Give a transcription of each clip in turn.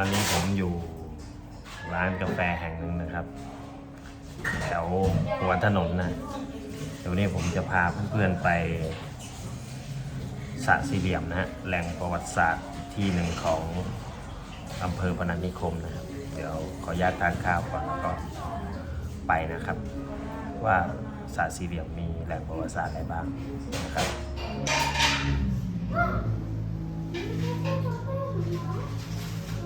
ตอนนี้ผมอยู่ร้านกาแฟแห่งหนึ่งนะครับ แถวหัวถนนนะเดี๋ยวนี้ผมจะพาเพื่อนๆไปสระสี่เหลี่ยมนะฮะแหล่งประวัติศาสตร์ที่หนึ่งของอำเภอพนัสนิคมนะครับ เดี๋ยวขออนุญาตทานข้าวก่อนแล้วก็ไปนะครับ ว่าสระสี่เหลี่ยมมีแหล่งประวัติศาสตร์อะไรบ้างนะครับ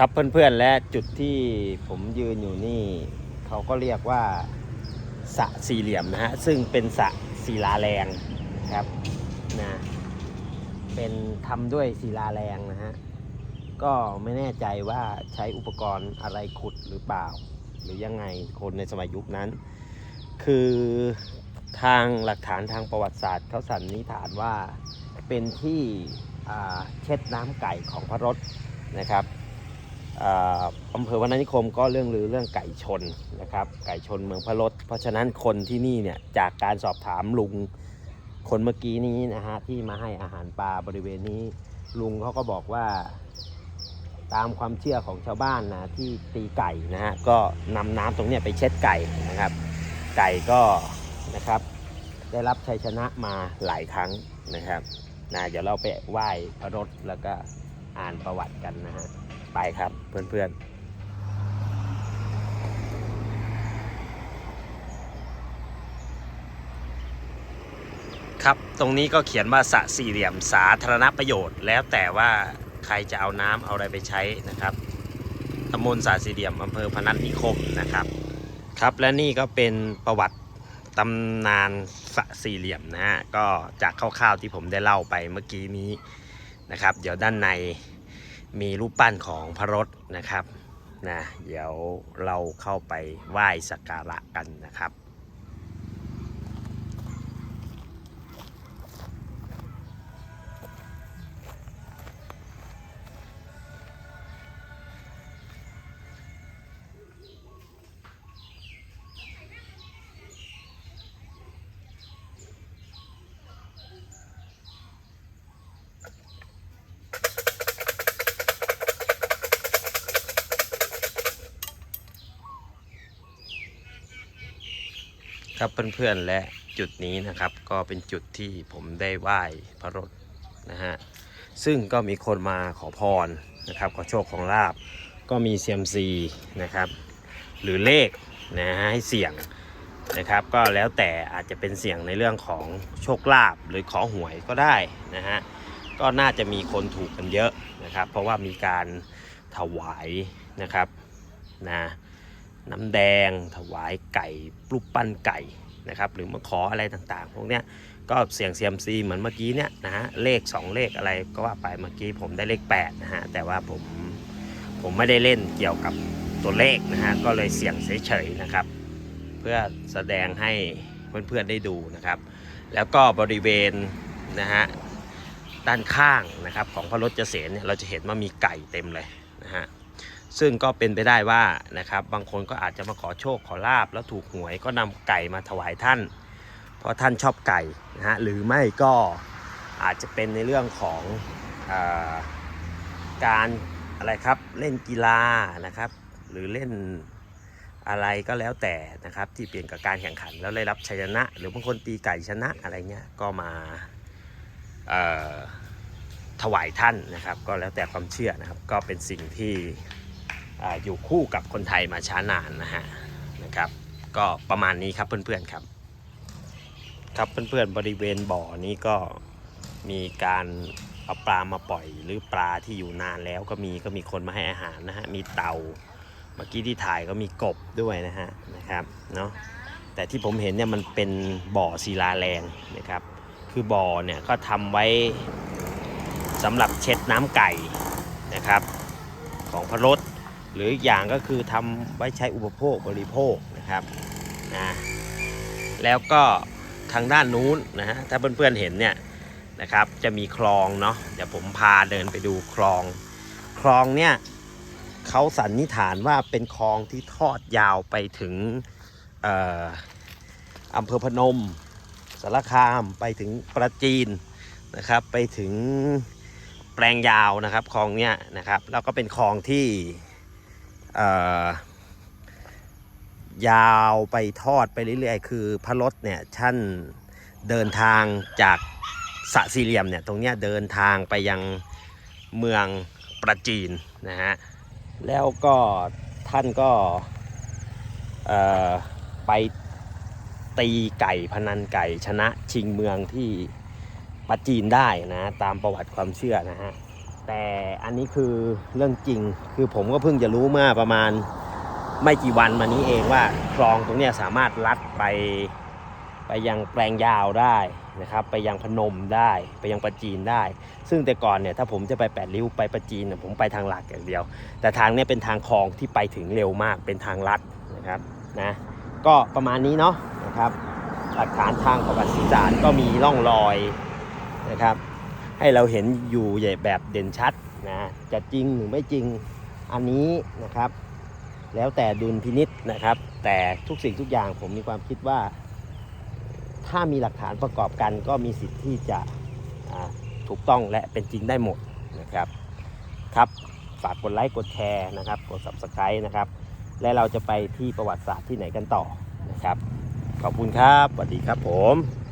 ครับเพื่อนๆและจุดที่ผมยืนอยู่นี่ เขาก็เรียกว่าสะสี่เหลี่ยมนะฮะ ซึ่งเป็นสะศิลาแรงครับนะเป็นทำด้วยศิลาแรงนะฮะ ก็ไม่แน่ใจว่าใช้อุปกรณ์อะไรขุดหรือเปล่า หรือยังไงคนในสมัยยุคนั้น คือทางหลักฐานทางประวัติศาสตร์เขาสันนิษฐานว่าเป็นที่เช็ดน้ำไก่ของพระรถนะครับ อำเภอวันนิคมก็เรื่องลือเรื่องไก่ชนนะครับไก่ชนเมืองพระรถเพราะฉะนั้นคนที่นี่เนี่ยจากการสอบถามลุงคนเมื่อกี้นี้นะฮะที่มาให้อาหารปลาบริเวณนี้ ลุงเขาก็บอกว่า ตามความเชื่อของชาวบ้านนะที่ตีไก่นะฮะก็นำน้ำตรงนี้ไปเช็ดไก่นะครับ ไก่ก็นะครับได้รับชัยชนะมาหลายครั้งนะครับนะเดี๋ยวเราไปไหว้พระรถแล้วก็อ่านประวัติกันนะฮะ ไปครับเพื่อนๆครับตรงนี้ก็เขียนว่าสระสี่เหลี่ยมสาธารณประโยชน์ แล้วแต่ว่าใครจะเอาน้ำเอาอะไรไปใช้นะครับตำบลสระสี่เหลี่ยมอำเภอพนัสนิคมนะครับ ครับและนี่ก็เป็นประวัติตำนานสระสี่เหลี่ยมนะฮะก็จากคร่าวๆที่ผมได้เล่าไปเมื่อกี้นี้นะครับ เดี๋ยวด้านใน มีรูปปั้นของพระรถนะครับนะเดี๋ยวเราเข้าไปไหว้สักการะกันนะครับ ครับเพื่อนๆและจุดนี้นะครับ ก็เป็นจุดที่ผมได้ไหว้พระรถนะฮะซึ่งก็มีคนมาขอพรนะครับขอโชคของลาบ ก็มีเซียมซีนะครับ หรือเลขนะฮะให้เสี่ยงนะครับ ก็แล้วแต่อาจจะเป็นเสี่ยงในเรื่องของโชคลาภหรือขอหวยก็ได้นะฮะก็น่าจะมีคนถูกกันเยอะนะครับ เพราะว่ามีการถวายนะครับนะ น้ำแดง ถวายไก่รูปปั้นไก่นะครับหรือมาขออะไรต่างๆ พวกเนี้ยก็เสียงเซียมซีเหมือนเมื่อกี้เนี่ยนะฮะเลข 2 เลขอะไรก็ว่าไปเมื่อกี้ผมได้เลข8นะฮะแต่ว่าผมผมไม่ได้เล่นเกี่ยวกับตัวเลขนะฮะก็เลยเสี่ยงเฉยๆนะครับ เพื่อแสดงให้เพื่อนๆได้ดูนะครับ แล้วก็บริเวณนะฮะด้านข้างนะครับของพระรถเจเสนเนี่ยเราจะเห็นว่ามีไก่เต็มเลยนะฮะ ซึ่งก็เป็นไปได้ว่านะครับ บางคนก็อาจจะมาขอโชคขอลาบแล้วถูกหวยก็นำไก่มาถวายท่าน เพราะท่านชอบไก่นะฮะหรือไม่ก็อาจจะเป็นในเรื่องของอาการอะไรครับเล่นกีฬานะครับ หรือเล่นอะไรก็แล้วแต่นะครับที่เปลี่ยนกับการแข่งขันแล้วได้รับชัยชนะ หรือบางคนตีไก่ชนะอะไรเงี้ยก็มาถวายท่านนะครับ ก็แล้วแต่ความเชื่อนะครับ ก็เป็นสิ่งที่ อยู่คู่กับคนไทยมาช้านานนะฮะนะครับ ก็ประมาณนี้ครับเพื่อนๆครับ ครับเพื่อนๆบริเวณบ่อนี้ก็มีการเอาปลามาปล่อยหรือปลาที่อยู่นานแล้วก็มีก็มีคนมาให้อาหารนะฮะมีเต่าเมื่อกี้ที่ถ่ายก็มีกบด้วยนะฮะนะครับเนาะแต่ที่ผมเห็นเนี่ยมันเป็นบ่อศิลาแรงนะครับ คือบ่อเนี่ยก็ทำไว้สำหรับเช็ดน้ำไก่นะครับ ของพระรถ หรืออีกอย่างก็คือทำไว้ใช้อุปโภคบริโภคนะครับนะแล้วก็ทางด้านนู้นนะฮะถ้าเพื่อนๆเห็นเนี่ยนะครับจะมีคลองเนาะเดี๋ยวผมพาเดินไปดูคลอง คลองเนี่ยเขาสันนิษฐานว่าเป็นคลองที่ทอดยาวไปถึงอำเภอพนมสารคามไปถึงประจีนนะครับไปถึงแปลงยาวนะครับคลองเนี้ยนะครับแล้วก็เป็นคลองที่ ยาวไปทอดไปเรื่อยๆ คือพระรถเนี่ยท่านเดินทางจากสระสี่เหลี่ยมเนี่ยตรงเนี้ยเดินทางไปยังเมืองประจีนนะฮะแล้วก็ท่านก็ไปตีไก่พนันไก่ชนะชิงเมืองที่ปาจีนได้นะตามประวัติความเชื่อนะฮะ แต่อันนี้คือเรื่องจริงคือผมก็เพิ่งจะรู้เมื่อประมาณไม่กี่วันมานี้เองว่าคลองตรงนี้สามารถลัดไปไปยังแปลงยาวได้นะครับ ไปยังพนมได้ไปยังปาจีนได้ ซึ่งแต่ก่อนเนี่ยถ้าผมจะไปแปดริ้วไปปาจีนผมไปทางหลักอย่างเดียว แต่ทางเนี้ยเป็นทางคลองที่ไปถึงเร็วมากเป็นทางลัดนะครับนะก็ประมาณนี้เนาะนะครับหลักฐานทางประวัติศาสตร์ก็มีร่องรอยนะครับ ให้เราเห็นอยู่ใหญ่แบบเด่นชัดนะจะจริงหรือไม่จริงอันนี้นะครับ แล้วแต่ดุลพินิษนะครับ แต่ทุกสิ่งทุกอย่างผมมีความคิดว่า ถ้ามีหลักฐานประกอบกันก็มีสิทธิ์ที่จะถูกต้องและเป็นจริงได้หมดนะครับครับฝากกดไลค์กดแชร์นะครับ กด subscribe นะครับ และเราจะไปที่ประวัติศาสตร์ที่ไหนกันต่อนะครับ ขอบคุณครับสวัสดีครับผม